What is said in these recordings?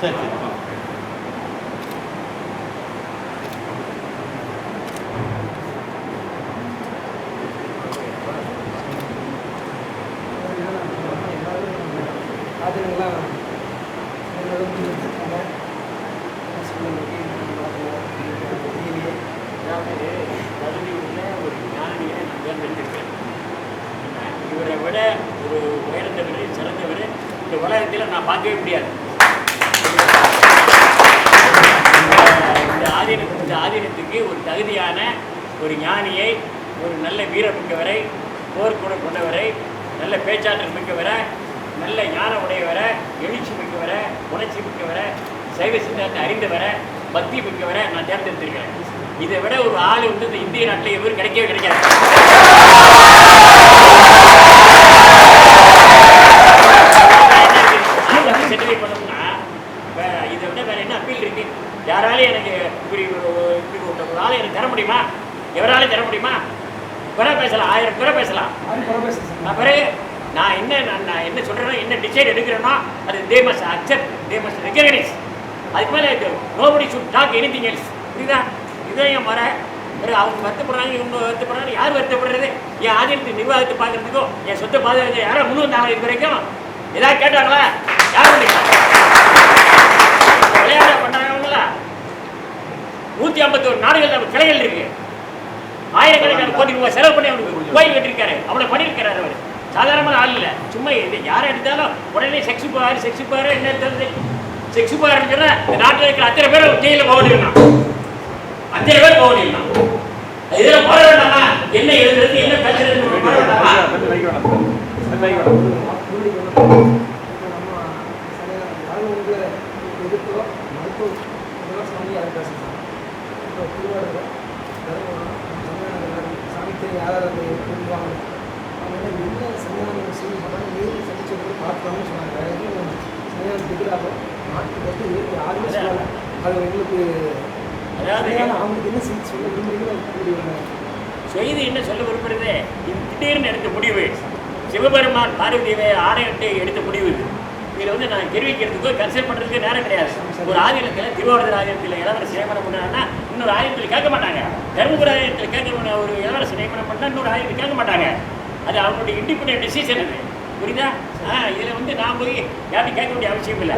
சரி சரி எல்லாரும் ஒரு ஞானியை நான் இவரை விட ஒரு உயர்ந்தவர் சிறந்தவர் இந்த உலகத்தில் நான் பார்க்கவே முடியாது. ஆதீனத்துக்கு ஒரு தகுதியான ஒரு ஞானியை ஒரு நல்ல வீரமிக்கவரை போர்க்குணம் கொண்டவரை நல்ல பேச்சாற்றல் மிக்கவரை நல்ல ஞான உடையவரை எழுச்சி மிக்கவரை உணர்ச்சி மிக்கவரை சைவ சித்தாந்தத்தை அறிந்தவரை பக்தி மிக்கவரை நான் தேர்ந்தெடுத்திருக்கிறேன். இதை விட ஒரு ஆள் வந்து இந்த இந்திய நாட்டில் எவரும் கிடைக்கவே கிடைக்காது. சர்டிஃபிகேட் பண்ண வே- இதை விட வேற என்ன அப்பீல் இருக்கு யாராலையும் எனக்கு இப்படி இப்படி ஆளை எனக்கு தர முடியுமா? எவராலையும் தர முடியுமா? குறை பேசலாம். ஆயிரம் குறை பேசலாம். யாரும் பிறகு நான் என்ன நான் என்ன சொல்கிறேனோ என்ன டிசைட் எடுக்கிறேனோ அது they must accept they recognise அதுக்கு மேலே nobody should talk anything else புரியுதா? இதான் என் முறை. பிறகு அவங்க வருத்தப்படுறாங்க இவங்க வருத்தப்படுறாங்க. யார் வருத்தப்படுறது? என் ஆதீனத்து நிர்வாகத்தை பார்க்கறதுக்கும் என் சொத்தை பாதுகாக்க யாரோ முன் வந்தாங்க இது வரைக்கும். ஏதாவது கேட்டாங்களா? யார் பண்ணீங்க? பண்ணாங்களா நூற்றி ஐம்பத்தோரு நாடுகள் நம்ம கிளைகள் இருக்கு. ஆயிரக்கணக்கான கோடி ரூபாய் செலவு பண்ணி அவனுக்கு கோயில் கட்டிருக்காரு அவனை பண்ணியிருக்கிறாரு அவர். சாதாரணமான ஆள் இல்லை. சும்மா இது யாரை எடுத்தாலும் உடனே செக்ஸ் பாரு செக்ஸ் பாரு என்ன தெரியுது செக்ஸ் பாருன்னு சொன்னா இந்த நாட்டில் இருக்கிற அத்தனை பேரும் ஜெயிலில் போக வேண்டியிருந்தான் அத்தனை பேர் போக வேண்டியிருந்தான் இதெல்லாம் போட வேண்டாமா? என்ன எழுதுறது என்ன பேசுறது போட வேண்டாமா? மருத்துவ இலவசம் பண்ணி அதை பேசலாம் இப்போ திருவாரூர் தருமபுரம் சன்னியானம் சாமித்திரை ஆதாரத்தை கொண்டுவாங்க அவங்க என்ன சன்னியானம் செய்ய சொன்னாங்க நேரில் சந்திச்சு போய் பார்க்கலாம்னு சொன்னாங்க. எதுவும் சன்னியானம் எதிராக நாட்டுக்கு வந்து இயற்கை யாருமே சொல்லலை. அது எங்களுக்கு அவங்களுக்கு என்ன செய்ய சொல்ல விரும்புறீங்களோ கூடிய செய்தி என்ன சொல்ல விரும்புறது? இது திடீர்னு எடுத்த முடிவு. சிவபெருமான் பார்வதியை ஆணையிட்டு எடுத்த முடிவு இது. இதில் வந்து நான் தெரிவிக்கிறதுக்கோ கன்சல்ட் பண்ணுறதுக்கு நேரம் கிடையாது. ஒரு ஆதீனத்தில் திருவாரூர் ஆதீனத்தில் இளவரசி நியமனம் பண்ணாங்கன்னா இன்னொரு ஆதீனத்தில் கேட்க மாட்டாங்க. தருமபுரி ஆதீனத்தில் கேட்க ஒரு இளவரசி நியமனம் பண்ணால் இன்னொரு ஆதீனத்தில் கேட்க மாட்டாங்க. அது அவங்களுடைய இண்டிபெண்டன்ட் டிசிஷன் அது. புரியுதா? ஆ இதில் வந்து நான் போய் யார்ட்டும் கேட்க வேண்டிய அவசியம் இல்லை.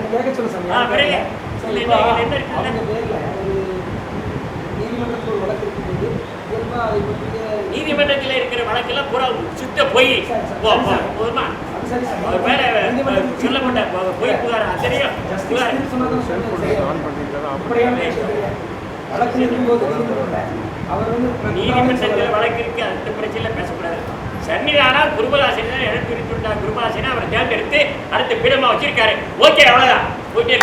ஆ, பிறகு? நீதிமன்றத்தில் இருக்கிற வழக்கெல்லாம் பூரா சுத்த பொய் போதுமா. அவர் மேலே நீதிமன்றத்தில் சொல்லப்பட்ட பொ- புகார் அத்தனையும் புகார் வழக்கு அவர் வந்து நீதிமன்றத்தில் வழக்கு இருக்கு அந்த பிரச்சனையில பேசக்கூடாது சன்னிதானா குருபதாசன் எனக்கு குருபதாசனை அவரை தேர்ந்தெடுத்து அடுத்த பீடமா வச்சிருக்காரு. ஓகே அவ்வளவுதான். ஓகே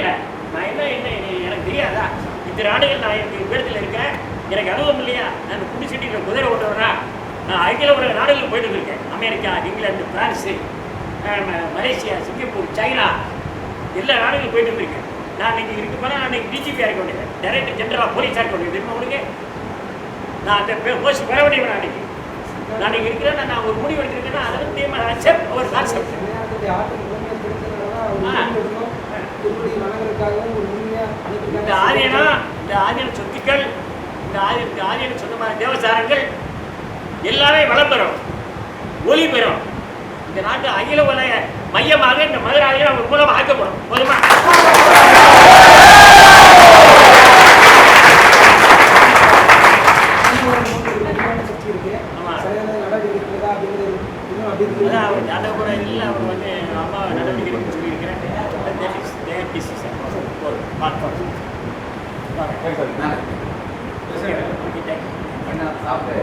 இல்லை நான் என்ன என்ன எனக்கு தெரியாதா? இத்தனை ஆண்டுகள் நான் எனக்கு உயரத்தில் இருக்கேன் எனக்கு அனுபவம் இல்லையா? நான் குடிச்சிட்டு குதிரை ஓட்டுறேன்னா நான் அகில உலக நாடுகளுக்கு போயிட்டு இருக்கேன் America England France Malaysia Singapore China எல்லா நாடுகளும் போயிட்டு இருக்கேன் நான் இன்னைக்கு இருக்கு போனால் நான் டிஜிபியாக இருக்க வேண்டியது டைரக்டர் ஜென்ரலாக போலீஸாக இருக்க வேண்டியது தெரியுமா உங்களுக்கு? நான் அந்த போஸ்ட் பெற வேண்டியவன் அன்னைக்கு நான் இங்கே இருக்கிறேன் நான் ஒரு முடிவு எடுத்திருக்கேன்னா அதை வந்து ஒரு கான்செப்ட் ஆதீன சொத்துக்கள் இந்த ஆதி இந்த ஆதீன சொந்தமான தேவசாரங்கள் எல்லாமே வளம் பெறும் ஒளி பெறும். இந்த நாட்டு அகில உலக மையமாக இந்த மதுரை அவங்க மூலம் மூலமாக ஆக்கப்படும். போதுமா? நடவடிக்கை அவர் அவர் வந்து சொல்லியிருக்கிறேன். பார்ப்போம். சாப்பிட்டு?